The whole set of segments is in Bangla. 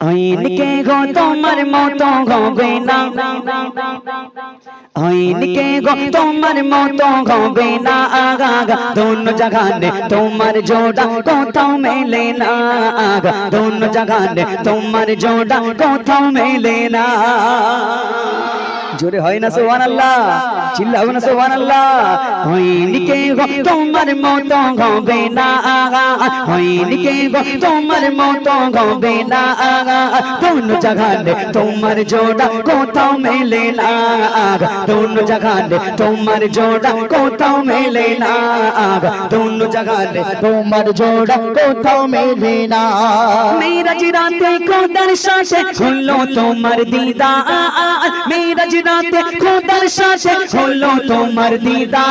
আইনকে গো তোমার মতো হবে না আইনকে গো তোমার মতো হবে না আগা আগা দোনো জাগানে তোমার জোড়া কোথাও মেলে না আগা দোনো জাগানে তোমার জোড়া কোথাও মেলে না জোরে হয় না সোহান আল্লাহ চিল্লাও না সোহান আল্লাহ হইনিকে গো তোমার মতো হবে না। আগা হইনিকে গো তোমার মতো হবে না। আগা কোন জাগানে তোমার জোড়া কোথাও মেলে না। আগা কোন জাগানে তোমার জোড়া কোথাও মেলে না। আগা কোন জাগানে তোমার জোড়া কোথাও মেলে না। মেরাজ রাতে খোদার সাথে হলো তোমার দিদা মেরাজ রাতে খোদার সাথে হলো তোমার দিদা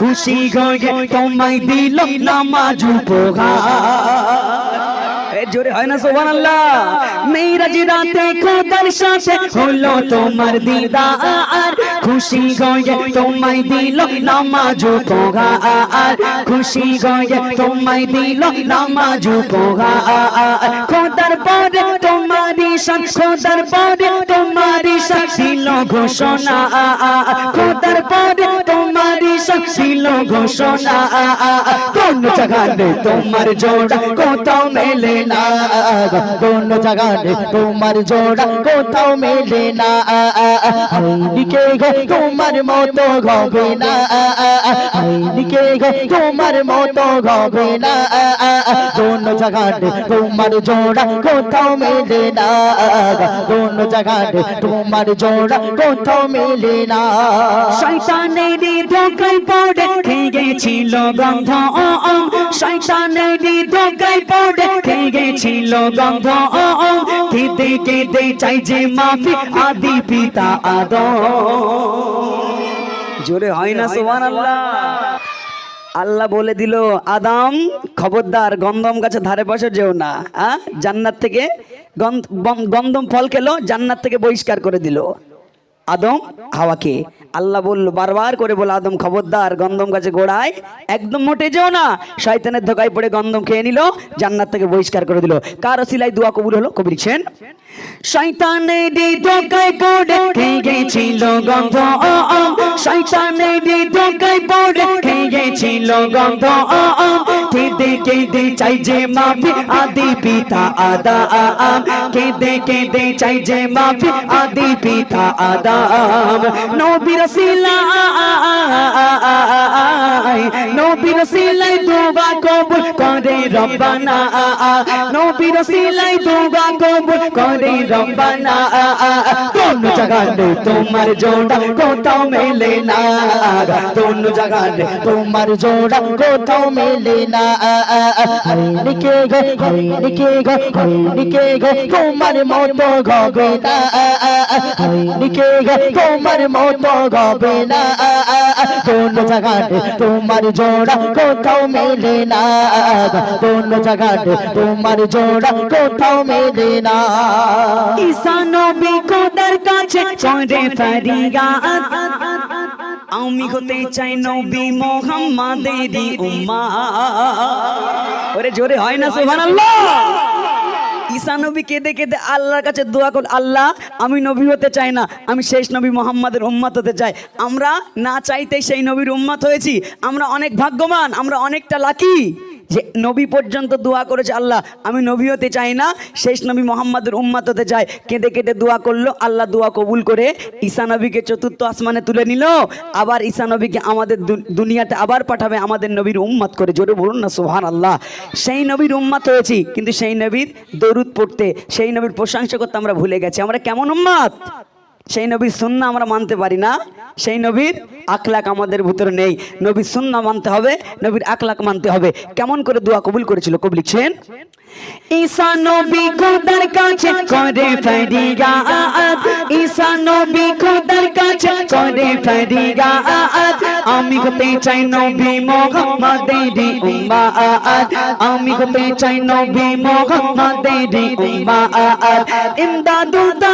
খুশি হয়ে তোমায় দিল নামাজ উপহার। জোরে হয় না সোহান আল্লাহ মেরাজ রাতে খোদার সাথে হলো তোমার খুশি হয়ে তোমায় দিল নামাজ উপহার। খুশি হয়ে তোমায় দিল নামাজ উপহার। খোদার পরে তোমারি শান দরবারে তোমারি দিল ঘোষণা। খোদার পরে তোমারি দিল ঘোষণা। কোন জায়গায় তোমার জোড়া কোথাও মেলে না। কোন জায়গায় তোমার জোড়া কোথাও মেলে না। হাইনিকে গো তোমার মতো হবে না। হাইনিকে গো তোমার মতো হবে না। কোন জায়গায় তোমার জোড়া কোথাও মেলে না। কোন জায়গায় তোমার জোড়া কোথাও মেলে না। শয়তানের ধোকায় পড়ে গেছিল গন্ধ পড়ে খেয়ে গেছিল গন্ধ। কেঁদে কেঁদে চাই যে মাফি আদি পিতা জোরে হয় না সোহান আল্লাহ আল্লাহ বলে দিল, আদাম, খবরদার, গন্ধম গাছের ধারে পাশে যেও না হ্যাঁ জান্নাত থেকে গন্ধম ফল খেলো, জান্নাত থেকে বহিষ্কার করে দিল। আদম হাওয়াকে। আল্লাহ বলল, বারবার করে বলে, আদম খবরদার গন্ধম গাছে গোড়ায়, একদম মোটে যেও না। শয়তানের ধোকায় পড়ে গন্ধম খেয়ে নিল, জান্নাত থেকে বহিষ্কার করে দিল। কার সিলাই দোয়া কবুল হলো? কবি লিখছেন, শয়তানের ধোকায় পড়ে খেয়ে গেছিল গন্ধ শয়তানের ধোকায় কেঁদে কেঁদে চাই যে মাফি, আদি পিতা, আদা কেঁদে কেঁদে চাই যে মাফি, আদি পিতা, আদাম। নবীর সিলাই নবীর সিলাই দোয়া কবুল করে রব্বানা। নবীর সিলাই দোয়া কবুল করে রব্বানা। কোন জায়গায় তোমার জোড়া কোথাও মেলে না। কোন জায়গায় তোমার জোড়া কোথাও মেলে না। হাইনিকে গো হাইনিকে গো হাইনিকে গো তোমার মতো হবে না হাইনিকে গো তোমার মতো হবে না কোন জায়গায় তোমার জোড়া কোথাও মেলে না কোন জায়গায় তোমার জোড়া কোথাও মেলে না ঈসা নবী খোদার কাছে করে ফরিয়াদ আমি হতে চাই নবী মোহাম্মদেরই উম্মা ওরে জোরে হয় না সুবহানাল্লাহ। ঈসা নবী কেঁদে কেঁদে আল্লাহর কাছে দোয়া কর আল্লাহ আমি নবী হতে চাই না আমি শেষ নবী মোহাম্মদের উম্মাত হতে চাই। আমরা না চাইতেই সেই নবীর উম্মাত হয়েছি। আমরা অনেক ভাগ্যবান আমরা অনেকটা লাকি যে নবী পর্যন্ত দোয়া করেছে, আল্লাহ, আমি নবী হতে চাই না, শেষ নবী মোহাম্মদের উম্মাত হতে চাই। কেঁদে কেঁদে দোয়া করল, আল্লাহ দোয়া কবুল করে ঈসা নবীকে চতুর্থ আসমানে তুলে নিল। আবার ঈসা নবীকে আমাদের দুনিয়াতে আবার পাঠাবে, আমাদের নবীর উম্মাত করে। জোরে বলুন না সোহান আল্লাহ সেই নবীর উম্মাত হয়েছি, কিন্তু সেই নবীর দরুদ পড়তে, সেই নবীর প্রশংসা করতে আমরা ভুলে গেছি। আমরা কেমন উম্মাত? সেই নবীর সুন্না আমরা মানতে পারি না। সেই নবীর আখলাক আমাদের ভিতরে নেই। নবীর সুন্না মানতে হবে, নবীর আখলাক মানতে হবে। কেমন করে দোয়া কবুল করেছিল কবি লিখছেন? ঈসা নবী খোদার কাছে করে ফরিয়াদ ঈসা নবী খোদার কাছে করে ফরিয়াদ আমি হতে চাই নবী মোহাম্মদেরই উম্মাত আমি হতে চাই নবী মোহাম্মদেরই উম্মাত ইমদাদুল দাই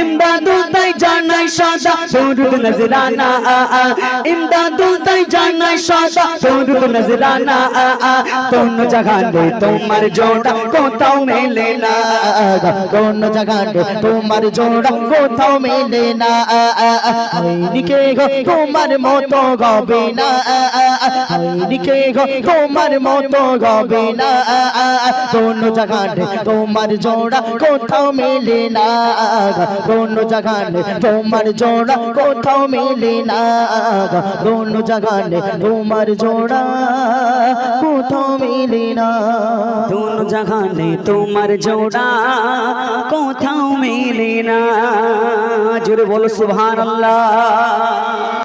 ইমদাদুল দাই জানাই সাদা, দরুদ নজরানা। ইমদাদুল দাই জানাই সাদা, দরুদ নজরানা। কোন জাগানে তোমার জোড়া কোথাও মেলে না। কোন জাগানে তোমার জোড়া কোথাও মেলে না। হাইনিকে গো তোমার মতো গবে না। হাইনিকে গো তোমার মতো গবে না। কোন জাগানে, তোমার জোড়া কোথাও মেলে না। কোন জাগানে, তোমার জোড়া কোথাও মেলে না। কোন জাগানে, তোমার জোড়া মিলে না। দুন জাহানে তোমার জোড়া কোথাও মিলি না। জোরে বলো সুবহানাল্লাহ।